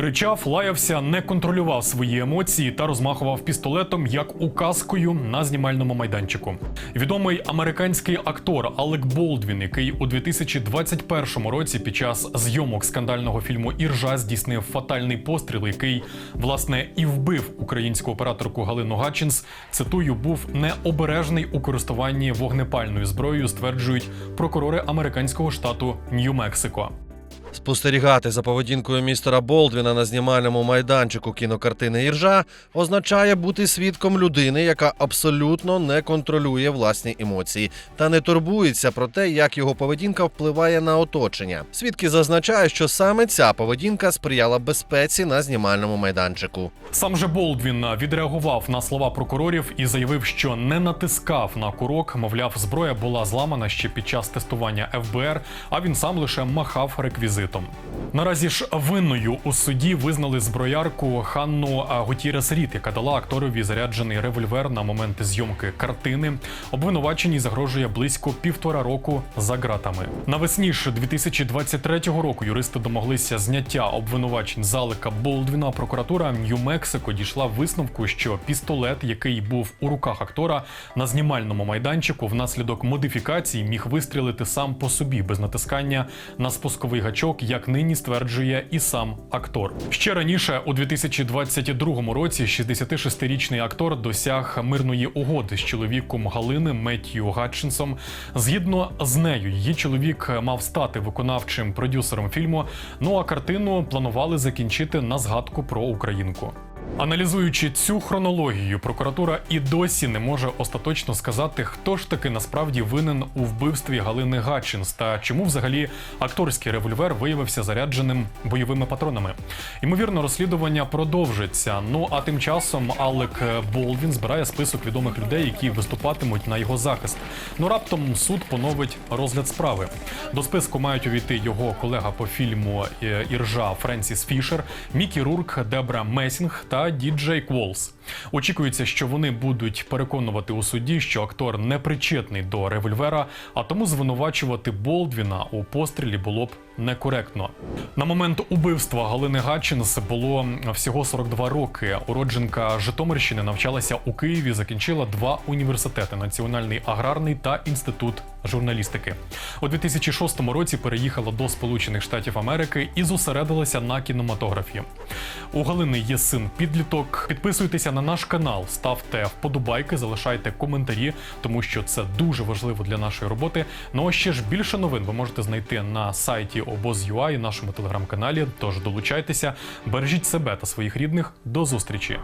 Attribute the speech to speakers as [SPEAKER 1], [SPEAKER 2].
[SPEAKER 1] Кричав, лаявся, не контролював свої емоції та розмахував пістолетом як указкою на знімальному майданчику. Відомий американський актор Алек Болдвін, який у 2021 році під час зйомок скандального фільму Іржа здійснив фатальний постріл, який власне і вбив українську операторку Галину Гатчинс. Цитую, був необережний у користуванні вогнепальною зброєю, стверджують прокурори американського штату Нью-Мексико.
[SPEAKER 2] Спостерігати за поведінкою містера Болдвіна на знімальному майданчику кінокартини Іржа означає бути свідком людини, яка абсолютно не контролює власні емоції та не турбується про те, як його поведінка впливає на оточення. Свідки зазначають, що саме ця поведінка сприяла безпеці на знімальному майданчику.
[SPEAKER 1] Сам же Болдвін відреагував на слова прокурорів і заявив, що не натискав на курок. Мовляв, зброя була зламана ще під час тестування ФБР, а він сам лише махав реквізитом. Наразі ж винною у суді визнали зброярку Ханну Гутірес Рід, яка дала акторові заряджений револьвер на момент зйомки картини. Обвинуваченій загрожує близько півтора року за ґратами. Навесні ж 2023 року юристи домоглися зняття обвинувачень залика Болдвіна. Прокуратура Нью-Мексико дійшла висновку, що пістолет, який був у руках актора на знімальному майданчику, внаслідок модифікації міг вистрілити сам по собі без натискання на спусковий гачок, як нині стверджує і сам актор. Ще раніше, у 2022 році, 66-річний актор досяг мирної угоди з чоловіком Галини Меттью Гатчинсом. Згідно з нею, її чоловік мав стати виконавчим продюсером фільму. Ну а картину планували закінчити на згадку про українку. Аналізуючи цю хронологію, прокуратура і досі не може остаточно сказати, хто ж таки насправді винен у вбивстві Галини Гатчинс та чому взагалі акторський револьвер виявився зарядженим бойовими патронами. Ймовірно, розслідування продовжиться. Ну а тим часом Алек Болдвін збирає список відомих людей, які виступатимуть на його захист. Ну раптом суд поновить розгляд справи. До списку мають увійти його колега по фільму е, Іржа Френсіс Фішер, Мікі Рурк, Дебра Месінг та Діджей Кволс. Очікується, що вони будуть переконувати у суді, що актор не причетний до револьвера, а тому звинувачувати Болдвіна у пострілі було б некоректно. На момент убивства Галини Гатчинс було всього 42 роки. Уродженка Житомирщини навчалася у Києві, закінчила два університети: Національний аграрний та інститут журналістики. У 2006 році переїхала до Сполучених Штатів Америки і зосередилася на кінематографі. У Галини є син підліток. Підписуйтеся на наш канал, ставте вподобайки, залишайте коментарі, тому що це дуже важливо для нашої роботи. Ну а ще ж більше новин ви можете знайти на сайті Обоз.ua і нашому телеграм-каналі. Тож долучайтеся, бережіть себе та своїх рідних. До зустрічі!